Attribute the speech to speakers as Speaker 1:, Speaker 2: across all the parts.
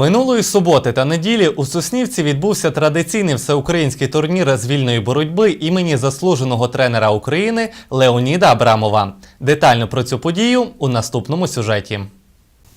Speaker 1: Минулої суботи та неділі у Соснівці відбувся традиційний всеукраїнський турнір з вільної боротьби імені заслуженого тренера України Леоніда Абрамова. Детально про цю подію у наступному сюжеті.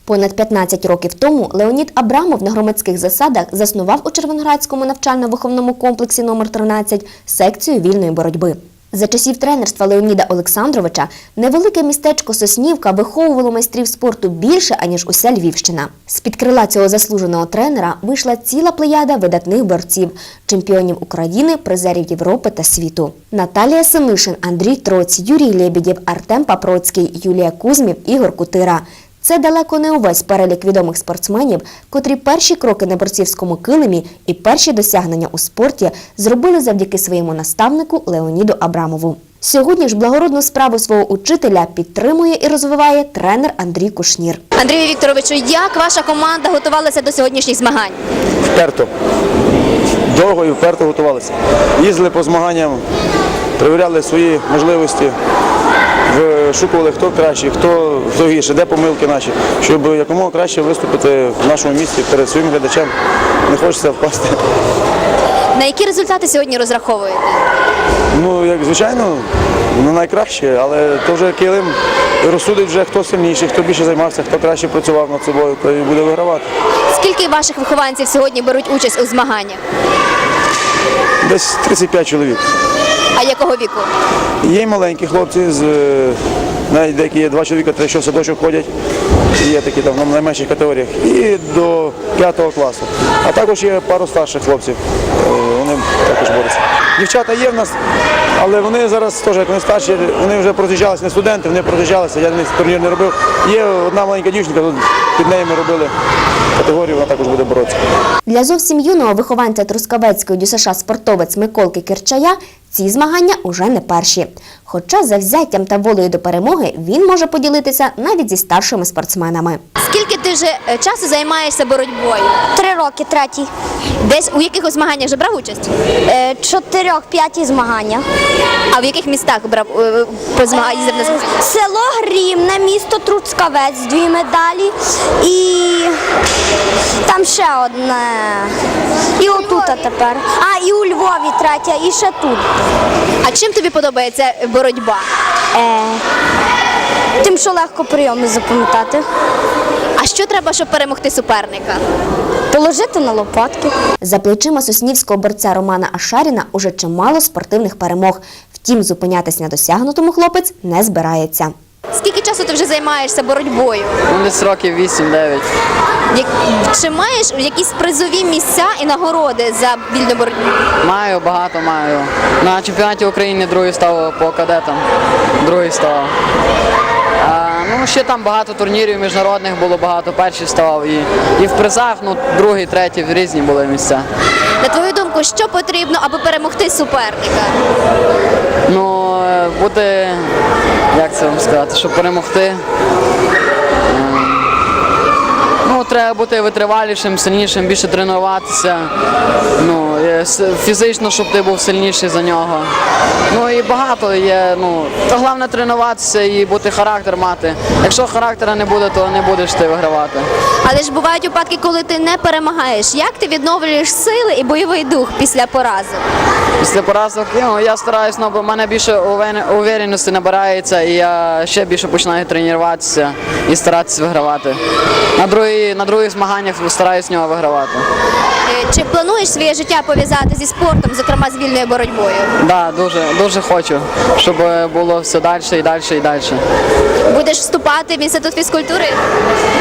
Speaker 2: Понад 15 років тому Леонід Абрамов на громадських засадах заснував у Червоноградському навчально-виховному комплексі номер 13 секцію вільної боротьби. За часів тренерства Леоніда Олександровича невелике містечко Соснівка виховувало майстрів спорту більше, аніж уся Львівщина. З-під крила цього заслуженого тренера вийшла ціла плеяда видатних борців, чемпіонів України, призерів Європи та світу. Наталія Семишин, Андрій Троць, Юрій Лебедєв, Артем Папроцький, Юлія Кузьмів, Ігор Кутира. Це далеко не увесь перелік відомих спортсменів, котрі перші кроки на борцівському килимі і перші досягнення у спорті зробили завдяки своєму наставнику Леоніду Абрамову. Сьогодні ж благородну справу свого учителя підтримує і розвиває тренер Андрій Кушнір.
Speaker 3: Андрію Вікторовичу, як ваша команда готувалася до сьогоднішніх змагань?
Speaker 4: вперто. Довго і вперто готувалися. Їздили по змаганням, перевіряли свої можливості, вишукували, хто кращий, хто, гірше, де помилки наші, щоб якомога краще виступити в нашому місті перед своїм глядачем. Не хочеться впасти.
Speaker 3: На які результати сьогодні розраховуєте?
Speaker 4: Ну, як звичайно, не найкраще, але то вже килим розсудить вже хто сильніший, хто більше займався, хто краще працював над собою, той буде вигравати.
Speaker 3: Скільки ваших вихованців сьогодні беруть участь у змаганнях?
Speaker 4: Десь 35 чоловік.
Speaker 3: Якого віку?
Speaker 4: Є й маленькі хлопці, з, е, навіть деякі є два чоловіка, три що в садочок ходять, є такі там на найменших категоріях, і до п'ятого класу. А також є пару старших хлопців, е, вони також борються. Дівчата є в нас, але вони зараз теж, як вони старші, вони вже проїжджалися, не студенти, вони проїжджалися, я не турнір не робив. Є одна маленька дівчинка, під нею ми робили категорію, вона також буде боротися.
Speaker 2: Для зовсім юного вихованця Трускавецької ДЮСШ спортовець Миколки Кирчая ці змагання уже не перші. Хоча завзяттям та волею до перемоги він може поділитися навіть зі старшими спортсменами.
Speaker 3: Скільки ти вже е, часу займаєшся боротьбою?
Speaker 5: Три роки, третій.
Speaker 3: Десь у якихось змаганнях вже брав участь?
Speaker 5: Е, Чотирьох, п'яті змагання.
Speaker 3: А в яких містах брав е, по змагання їздив на змагання?
Speaker 5: Село Грімне, місто Труцкавець, дві медалі. І там ще одне. І отут тепер. А, і у Львові третя, і ще тут.
Speaker 3: А чим тобі подобається боротьба?
Speaker 5: Е, тим, що легко прийоми запам'ятати.
Speaker 3: А що треба, щоб перемогти суперника?
Speaker 5: Положити на лопатки.
Speaker 2: За плечима соснівського борця Романа Ашаріна уже чимало спортивних перемог. Втім, зупинятись на досягнутому хлопець не збирається.
Speaker 3: Скільки часу ти вже займаєшся боротьбою?
Speaker 6: Ну, десь років 8-9.
Speaker 3: Як- Чи маєш якісь призові місця і нагороди за вільну боротьбу?
Speaker 6: Маю, багато маю. На чемпіонаті України другий став по кадетам. Другий став. А, ну, ще там багато турнірів міжнародних було, багато перший ставав. І, і в призах, ну, другий, третій, різні були місця.
Speaker 3: На твою думку, що потрібно, аби перемогти суперника?
Speaker 6: Ну, е, бути, як це вам сказати, щоб перемогти. ем, Ну, треба бути витривалішим, сильнішим, більше тренуватися. Ну, фізично, щоб ти був сильніший за нього. І багато є. Ну, то головне тренуватися і бути характер мати. Якщо характера не буде, то не будеш ти вигравати.
Speaker 3: Але ж бувають випадки, коли ти не перемагаєш. Як ти відновлюєш сили і бойовий дух після поразок?
Speaker 6: Після поразок ну, я стараюсь, ну, бо в мене більше увереності набирається, і я ще більше починаю тренуватися і старатися вигравати. На, другі, на других змаганнях стараюсь з нього вигравати.
Speaker 3: Е, Чи плануєш своє життя пов'язати зі спортом, зокрема з вільною боротьбою?
Speaker 6: Да, дуже, дуже хочу, щоб е, було все далі і далі і далі.
Speaker 3: Будеш вступати в інститут фізкультури?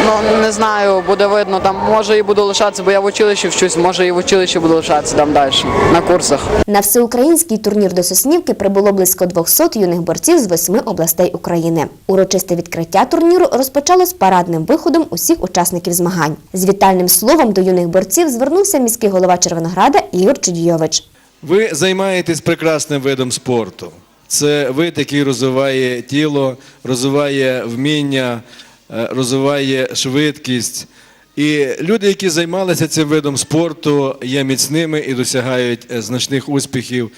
Speaker 6: Ну не знаю, буде видно. Там може і буду лишатися, бо я в училищі вчусь, може і в училищі буду лишатися там далі, на курсах.
Speaker 2: На всеукраїнський турнір до Соснівки прибуло близько 200 юних борців з восьми областей України. Урочисте відкриття турніру розпочалось парадним виходом усіх учасників змагань. З вітальним словом до юних борців звернувся міський голова Червонограда Ігор Чудійович.
Speaker 7: Ви займаєтесь прекрасним видом спорту. Це вид, який розвиває тіло, розвиває вміння, е, розвиває швидкість. І люди, які займалися цим видом спорту, є міцними і досягають е, значних успіхів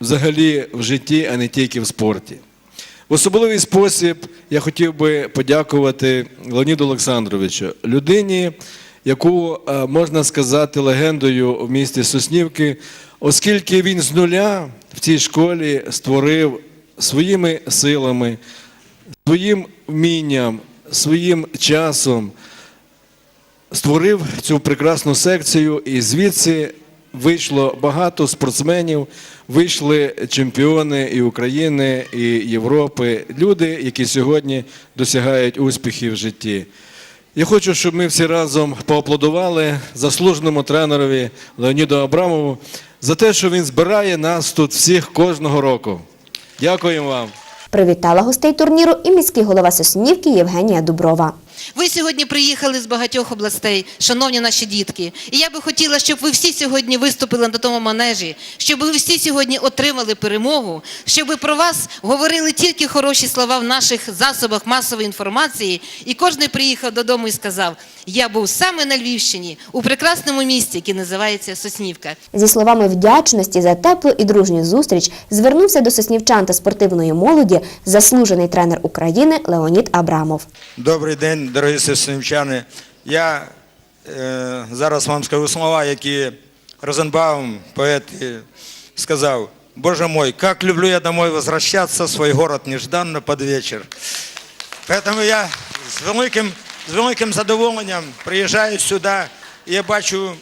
Speaker 7: взагалі в житті, а не тільки в спорті. В особливий спосіб я хотів би подякувати Леоніду Олександровичу, людині, яку е, можна сказати легендою в місті Соснівки, оскільки він з нуля в цій школі створив своїми силами, своїм вмінням, своїм часом створив цю прекрасну секцію, і звідси вийшло багато спортсменів, вийшли чемпіони і України, і Європи, люди, які сьогодні досягають успіхів в житті. Я хочу, щоб ми всі разом поаплодували заслуженому тренерові Леоніду Абрамову за те, що він збирає нас тут всіх кожного року. Дякуємо вам.
Speaker 2: Привітала гостей турніру і міський голова Соснівки Євгенія Дуброва.
Speaker 8: Ви сьогодні приїхали з багатьох областей, шановні наші дітки. І я би хотіла, щоб ви всі сьогодні виступили на тому манежі, щоб ви всі сьогодні отримали перемогу, щоб про вас говорили тільки хороші слова в наших засобах масової інформації. І кожен приїхав додому і сказав: Я був саме на Львівщині, у прекрасному місті, яке називається Соснівка.
Speaker 2: Зі словами вдячності за теплу і дружню зустріч звернувся до соснівчан та спортивної молоді заслужений тренер України Леонід Абрамов.
Speaker 9: Добрий день, дорогі соснівчани. Я е, зараз вам скажу слова, які Розенбаум, поет, сказав. Боже мой, как люблю я домой возвращаться, свой город нежданно под вечер. Поэтому я з великим, з великим задоволенням приїжджаю сюди, і я бачу,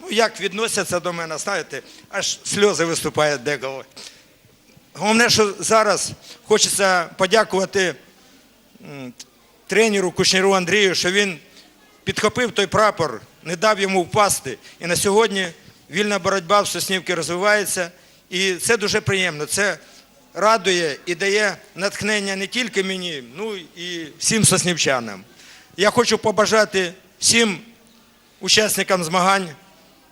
Speaker 9: ну, як відносяться до мене, знаєте, аж сльози виступають деколи. Головне, що зараз хочеться подякувати тренеру Кушніру Андрію, що він підхопив той прапор, не дав йому впасти. І на сьогодні вільна боротьба в Соснівці розвивається. І це дуже приємно. Це радує і дає натхнення не тільки мені, ну і всім соснівчанам. Я хочу побажати всім учасникам змагань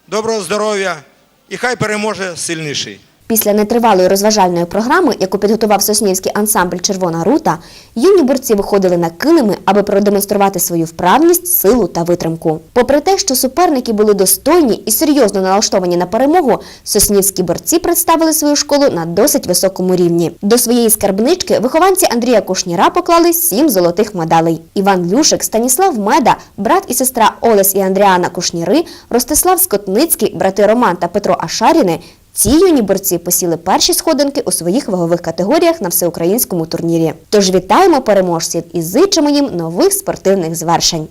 Speaker 9: доброго здоров'я і хай переможе сильніший.
Speaker 2: Після нетривалої розважальної програми, яку підготував соснівський ансамбль Червона рута, юні борці виходили на килими, аби продемонструвати свою вправність, силу та витримку. Попри те, що суперники були достойні і серйозно налаштовані на перемогу, соснівські борці представили свою школу на досить високому рівні. До своєї скарбнички вихованці Андрія Кушніра поклали сім золотих медалей. Іван Люшик, Станіслав Меда, брат і сестра Олес і Андріана Кушніри, Ростислав Скотницький, брати Роман та Петро Ашаріни – ці юні борці посіли перші сходинки у своїх вагових категоріях на всеукраїнському турнірі. Тож вітаємо переможців і зичимо їм нових спортивних звершень.